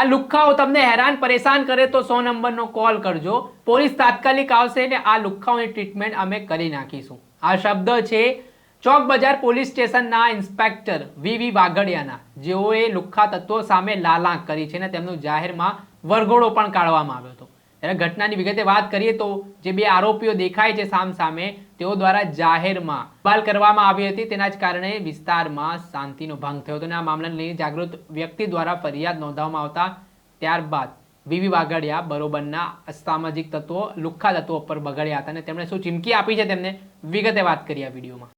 આ લુખ્ખાઓ તમને હેરાન પરેશાન કરે તો સો નંબરનો કોલ કરજો. પોલીસ તાત્કાલિક આવશે ને આ લુખ્ખાઓની ટ્રીટમેન્ટ અમે કરી નાખીશું. આ શબ્દ છે, ચોક બજાર પોલીસ સ્ટેશનના ઇન્સ્પેક્ટર વી વી વાઘડિયાના. જેઓએ લુખ્ખા તત્વો સામે લાલાંક કરી છે અને તેમનું જાહેરમાં વરઘોડો પણ કાઢવામાં આવ્યો હતો. ત્યારે ઘટનાની વિગતે વાત કરીએ તો જે બે આરોપીઓ દેખાય છે સામ સામે, તેઓ દ્વારા જાહેરમાં બાલ કરવામાં આવી હતી. તેના જ કારણે વિસ્તારમાં શાંતિનો ભંગ થયો હતો અને આ મામલાને લઈને જાગૃત વ્યક્તિ દ્વારા ફરિયાદ નોંધવામાં આવતા ત્યારબાદ વીવી વાઘડિયા બરોબરના અસામાજિક તત્વો, લુખ્ખા તત્વો પર બગડ્યા હતા અને તેમણે શું ચીમકી આપી છે તેમને વિગતે વાત કરી આ વિડીયોમાં.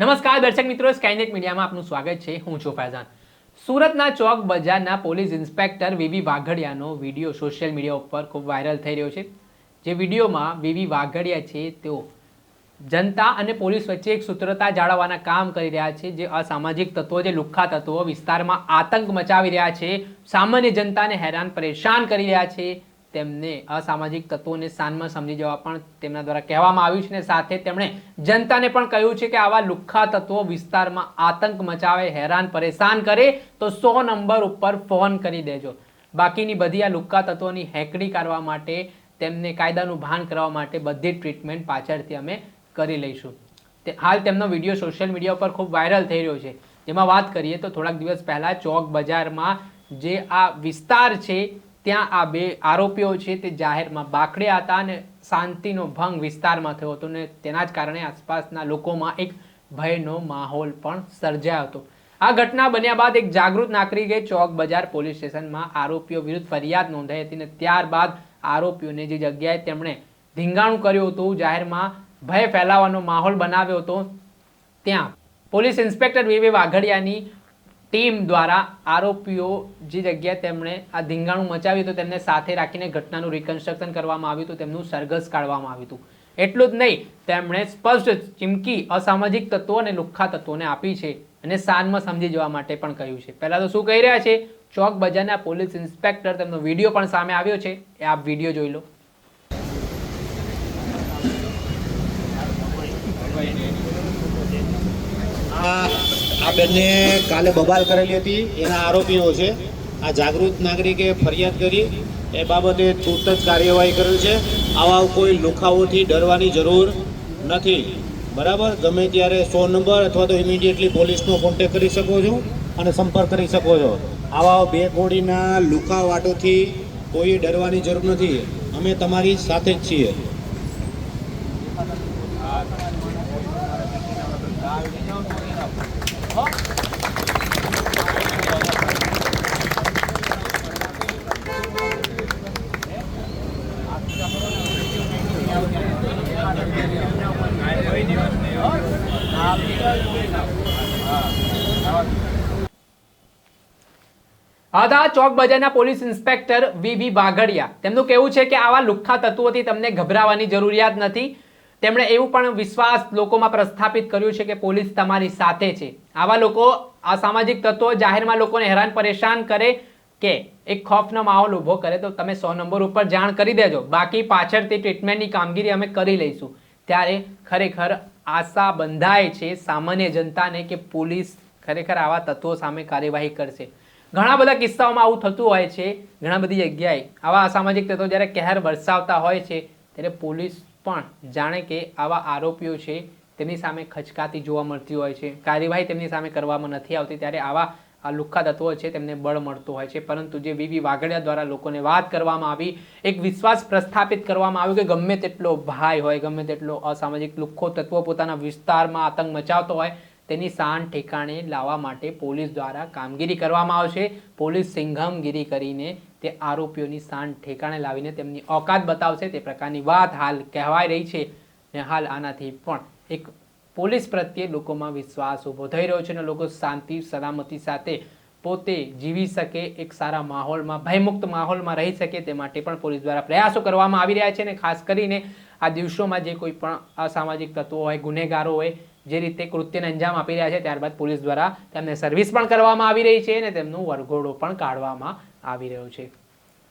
નમસ્કાર દર્શક મિત્રો સ્કાયનેટ મીડિયામાં આપનું સ્વાગત છે. હું છું ફૈઝાન. સુરતના ચોક બજારના પોલીસ ઇન્સ્પેક્ટર વીવી વાઘડિયાનો વીડિયો સોશિયલ મીડિયા ઉપર ખૂબ વાયરલ થઈ રહ્યો છે. જે વિડીયોમાં વીવી વાઘડિયા છે તેઓ જનતા અને પોલીસ વચ્ચે એક સૂત્રતા જાળવવાના કામ કરી રહ્યા છે. જે અસામાજિક તત્વો જે લુખ્ખા તત્વો વિસ્તારમાં આતંક મચાવી રહ્યા છે, સામાન્ય જનતાને હેરાન પરેશાન કરી રહ્યા છે. તેમને અસામાજિક તત્વોને સાનમાં સમજી જવા પણ તેમના દ્વારા કહેવામાં આવ્યું છે અને સાથે તેમણે જનતાને પણ કહ્યું છે કે આવા લુખ્ખા તત્વો વિસ્તારમાં આતંક મચાવે, હેરાન, પરેશાન કરે, તો સો નંબર ઉપર ફોન કરી દેજો. બાકીની બધી આ લુખ્ખા તત્વોની હેકડી કરવા માટે, તેમને કાયદાનું ભાન કરવા માટે બધી ટ્રીટમેન્ટ પાછળથી અમે કરી લઈશું. તે હાલ તેમનો વીડિયો સોશિયલ મીડિયા ઉપર ખૂબ વાયરલ થઈ રહ્યો છે. જેમાં વાત કરીએ તો થોડાક દિવસ પહેલાં ચોક બજારમાં જે આ વિસ્તાર છે ત્યાં આ બે આરોપીઓ છે તે જાહેરમાં બાખડ્યા હતા અને શાંતિનો ભંગ વિસ્તારમાં થયો હતો અને તેના જ કારણે આસપાસના લોકોમાં એક ભયનો માહોલ પણ સર્જાયો હતો. આ ઘટના બન્યા બાદ એક જાગૃત નાગરિકે ચોક બજાર પોલીસ સ્ટેશનમાં આરોપીઓ વિરુદ્ધ ફરિયાદ નોંધાઈ હતી અને ત્યારબાદ આરોપીઓને જે જગ્યાએ તેમણે ધીંગાણું કર્યું હતું, જાહેરમાં ભય ફેલાવાનો માહોલ બનાવ્યો હતો, ત્યાં પોલીસ ઇન્સ્પેક્ટર વિવે વાઘડિયાની ટીમ દ્વારા આરોપીઓ જે જગ્યાએ તેમણે આ ધીંગાણું મચાવ્યું હતું, તેમને સાથે રાખીને ઘટનાનું રિકન્સ્ટ્રક્શન કરવામાં આવ્યું હતું, તેમનું સરઘસ કાઢવામાં આવ્યું હતું. એટલું જ નહીં, તેમણે સ્પષ્ટ ચીમકી અસામાજિક તત્વો અને લુખ્ખા તત્વોને આપી છે અને સાનમાં સમજી જવા માટે પણ કહ્યું છે. પહેલા તો શું કહી રહ્યા છે? ચોક બજારના પોલીસ ઇન્સ્પેક્ટર, તેમનો વીડિયો પણ સામે આવ્યો છે. એ આપ વીડિયો જોઈ લો આ આ બેનને કાલે બબાલ કરેલી હતી, એના આરોપીઓ છે. આ જાગૃત નાગરિકે ફરિયાદ કરી, એ બાબતે તુરત જ કાર્યવાહી કરેલ છે. આવા કોઈ લુખાઓથી ડરવાની જરૂર નથી. બરાબર? ગમે ત્યારે સો નંબર અથવા તો ઇમિડિયેટલી પોલીસનો કોન્ટેક કરી શકો છો અને સંપર્ક કરી શકો છો. આવા બે કોડીના લુખાવાટોથી કોઈ ડરવાની જરૂર નથી. અમે તમારી સાથે જ છીએ. હતા ચોક બજારના પોલીસ ઇન્સ્પેક્ટર વીવી વાઘડિયા. તેમનું કહેવું છે કે આવા લુખ્ખા તત્વોથી તમને ગભરાવાની જરૂરિયાત નથી. તેમણે એવું પણ વિશ્વાસ લોકોમાં પ્રસ્થાપિત કર્યું છે કે પોલીસ તમારી સાથે છે. આવા લોકો અસામાજિક સામાજિક તત્વો જાહેરમાં લોકોને હેરાન પરેશાન કરે કે એક ખોફનો માહોલ ઊભો કરે, તો તમે સો નંબર ઉપર જાણ કરી દેજો. બાકી પાછળથી ટ્રીટમેન્ટની કામગીરી અમે કરી લઈશું. ત્યારે ખરેખર આશા બંધાય છે સામાન્ય જનતાને કે પોલીસ ખરેખર આવા તત્વો સામે કાર્યવાહી કરશે. ઘણા બધા કિસ્સાઓમાં આવું થતું હોય છે, ઘણા બધી જગ્યાએ. આવા અસામાજિક તત્વો જ્યારે કહેર વરસાવતા હોય છે, ત્યારે પોલીસ પણ જાણે કે આવા આરોપીઓ છે તેમની સામે ખચકાતી જોવા મળતી હોય છે. કાર્યવાહી તેમની સામે કરવામાં નથી આવતી ત્યારે આવા, આ લુખ્ખા તત્વો છે તેમને બળ મળતું હોય છે. પરંતુ જે વીવી વાઘડિયા દ્વારા લોકોને વાત કરવામાં આવી, એક વિશ્વાસ પ્રસ્થાપિત કરવામાં આવ્યો કે ગમે તેટલો ભાઈ હોય, ગમે તેટલો અસામાજિક લુખ્ખો તત્વો પોતાના વિસ્તારમાં આતંક મચાવતો હોય, તેની શાન ઠેકાણે લાવવા માટે પોલીસ દ્વારા કામગીરી કરવામાં આવશે. પોલીસ સિંઘમગીરી કરીને તે આરોપીઓની શાન ઠેકાણે લાવીને તેમની ઓકાત બતાવશે. તે પ્રકારની વાત હાલ કહેવાઈ રહી છે ને હાલ આનાથી પણ એક પોલીસ પ્રત્યે લોકોમાં વિશ્વાસ ઊભો થઈ રહ્યો છે અને લોકો શાંતિ, સલામતી સાથે પોતે જીવી શકે, એક સારા માહોલમાં, ભયમુક્ત માહોલમાં રહી શકે તે માટે પણ પોલીસ દ્વારા પ્રયાસો કરવામાં આવી રહ્યા છે અને ખાસ કરીને આ દિવસોમાં જે કોઈ પણ અસામાજિક તત્વો હોય, ગુનેગારો હોય, જે રીતે કૃત્યને અંજામ આપી રહ્યા છે, ત્યારબાદ પોલીસ દ્વારા તેમને સર્વિસ પણ કરવામાં આવી રહી છે અને તેમનું વરઘોડો પણ કાઢવામાં આવી રહ્યો છે.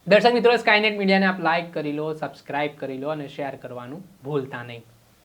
દર્શક મિત્રો સ્કાયનેટ મીડિયાને આપ લાઇક કરી લો સબસ્ક્રાઇબ કરી લો અને શેર કરવાનું ભૂલતા નહીં.